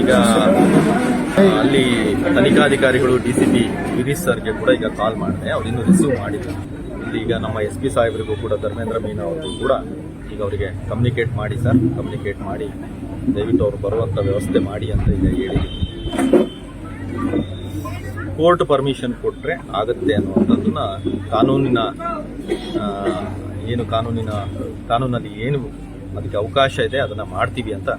ಈಗ ಅಲ್ಲಿ ತನಿಖಾಧಿಕಾರಿಗಳು ಡಿ ಸಿ ಪಿ ಗಿರೀಶ್ ಸರ್ಗೆ ಕೂಡ ಈಗ ಕಾಲ್ ಮಾಡಿದೆ. ಅವ್ರು ಇನ್ನೂ ರಿಸೀವ್ ಮಾಡಿಲ್ಲ. ಈಗ ನಮ್ಮ ಎಸ್ ಪಿ ಸಾಹೇಬರಿಗೂ ಕೂಡ ಧರ್ಮೇಂದ್ರ ಮೀನಾ ಅವ್ರಿಗೂ ಕೂಡ ಈಗ ಅವರಿಗೆ ಕಮ್ಯುನಿಕೇಟ್ ಮಾಡಿ ಸರ್. ಕಮ್ಯುನಿಕೇಟ್ ಮಾಡಿ. ದಯವಿಟ್ಟು ಅವರು ಬರುವಂಥ ವ್ಯವಸ್ಥೆ ಮಾಡಿ ಅಂತ ಈಗ ಹೇಳಿ ಕೋರ್ಟ್ ಪರ್ಮಿಷನ್ ಕೊಟ್ಟರೆ ಆಗುತ್ತೆ ಅನ್ನುವಂಥದ್ದನ್ನ ಕಾನೂನಿನ ಏನು ಕಾನೂನಿನ, ಕಾನೂನಲ್ಲಿ ಏನು ಅದಕ್ಕೆ ಅವಕಾಶ ಇದೆ, ಅದನ್ನು ಮಾಡ್ತೀವಿ ಅಂತ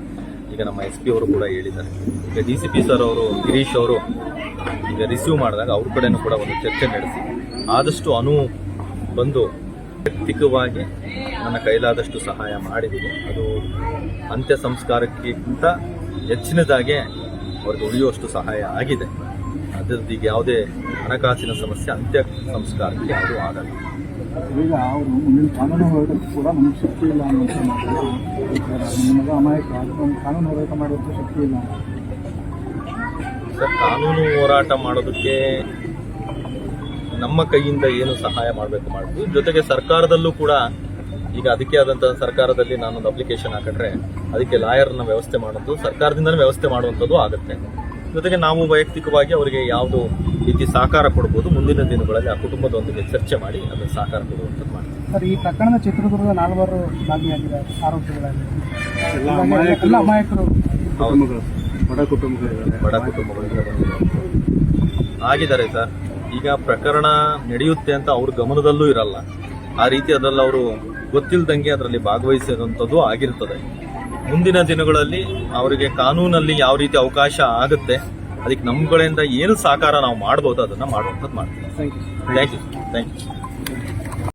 ಈಗ ನಮ್ಮ ಎಸ್ ಪಿ ಅವರು ಕೂಡ ಹೇಳಿದ್ದಾರೆ. ಈಗ ಡಿ ಸಿ ಪಿ ಸರ್ ಅವರು, ಗಿರೀಶ್ ಅವರು ಈಗ ರಿಸೀವ್ ಮಾಡಿದಾಗ ಅವ್ರ ಕಡೆನೂ ಕೂಡ ಒಂದು ಚರ್ಚೆ ನಡೆಸಿ. ಆದಷ್ಟು ಅನು ಬಂದು ವೈಯಕ್ತಿಕವಾಗಿ ನನ್ನ ಕೈಲಾದಷ್ಟು ಸಹಾಯ ಮಾಡಿದ್ದೀನಿ ಅದು ಅಂತ್ಯ ಸಂಸ್ಕಾರಕ್ಕಿಂತ ಹೆಚ್ಚಿನದಾಗೆ ಅವ್ರಿಗೆ ಉಳಿಯುವಷ್ಟು ಸಹಾಯ ಆಗಿದೆ. ಈಗ ಯಾವುದೇ ಹಣಕಾಸಿನ ಸಮಸ್ಯೆ ಅಂತ್ಯ ಸಂಸ್ಕಾರಕ್ಕೆ ಯಾವುದೂ ಆಗಲ್ಲ. ಈಗ ಅವರು ಮುಂದಿನ ಕಾನೂನು ಹೋರಾಟಕ್ಕೂ ಕೂಡ ನಮಗೆ ಶಕ್ತಿ ಇಲ್ಲ ಅನ್ನೋದು ಮಾತು. ನನ್ನ ಮಗ ಅಮಾಯಕ ಕಾನೂನು ಹೋರಾಟ ಮಾಡೋದಕ್ಕೆ ಶಕ್ತಿ ಇಲ್ಲ. ಸರ್ ಕಾನೂನು ಹೋರಾಟ ಮಾಡೋದಕ್ಕೆ ನಮ್ಮ ಕೈಯಿಂದ ಏನು ಸಹಾಯ ಮಾಡಬೇಕು ಮಾಡ್ತೀವಿ. ಜೊತೆಗೆ ಸರ್ಕಾರದಲ್ಲೂ ಕೂಡ ಈಗ ಅದಕ್ಕೆ ಆದಂತಹ ಸರ್ಕಾರದಲ್ಲಿ ನಾನೊಂದು ಅಪ್ಲಿಕೇಶನ್ ಹಾಕಿದ್ರೆ ಅದಕ್ಕೆ ಲಾಯರ್ನ ವ್ಯವಸ್ಥೆ ಮಾಡೋದು ಸರ್ಕಾರದಿಂದಲೇ ವ್ಯವಸ್ಥೆ ಮಾಡುವಂಥದ್ದು ಆಗುತ್ತೆ. ಜೊತೆಗೆ ನಾವು ವೈಯಕ್ತಿಕವಾಗಿ ಅವರಿಗೆ ಯಾವುದು ರೀತಿ ಸಹಕಾರ ಕೊಡ್ಬೋದು ಮುಂದಿನ ದಿನಗಳಲ್ಲಿ ಆ ಕುಟುಂಬದೊಂದಿಗೆ ಚರ್ಚೆ ಮಾಡಿ ಅದನ್ನು ಸಹಕಾರ ಕೊಡುವಂಥದ್ದು ಮಾಡ್ತೀವಿ ಸರ್ ಈ ಪ್ರಕರಣದ ಚಿತ್ರದುರ್ಗದ ನಾಲ್ವರು ಭಾಗಿಯಾಗಿದ್ದಾರೆ ಬಡ ಕುಟುಂಬಗಳಿದ್ದಾರೆ. ಬಡ ಆಗಿದ್ದಾರೆ ಸರ್. ಈಗ ಪ್ರಕರಣ ನಡೆಯುತ್ತೆ ಅಂತ ಅವ್ರ ಗಮನದಲ್ಲೂ ಇರಲ್ಲ. ಆ ರೀತಿ ಅದರಲ್ಲಿ ಅವರು ಗೊತ್ತಿಲ್ಲದಂಗೆ ಅದರಲ್ಲಿ ಭಾಗವಹಿಸಿದಂಥದ್ದು ಆಗಿರ್ತದೆ. ಮುಂದಿನ ದಿನಗಳಲ್ಲಿ ಅವರಿಗೆ ಕಾನೂನಲ್ಲಿ ಯಾವ ರೀತಿ ಅವಕಾಶ ಆಗುತ್ತೆ ಅದಕ್ಕೆ ನಮ್ಮ ಕಡೆಯಿಂದ ಏನು ಸಹಕಾರ ನಾವು ಮಾಡ್ಬೋದು ಅದನ್ನ ಮಾಡುವಂಥದ್ದು ಮಾಡ್ತೀವಿ. Thank you thank you thank you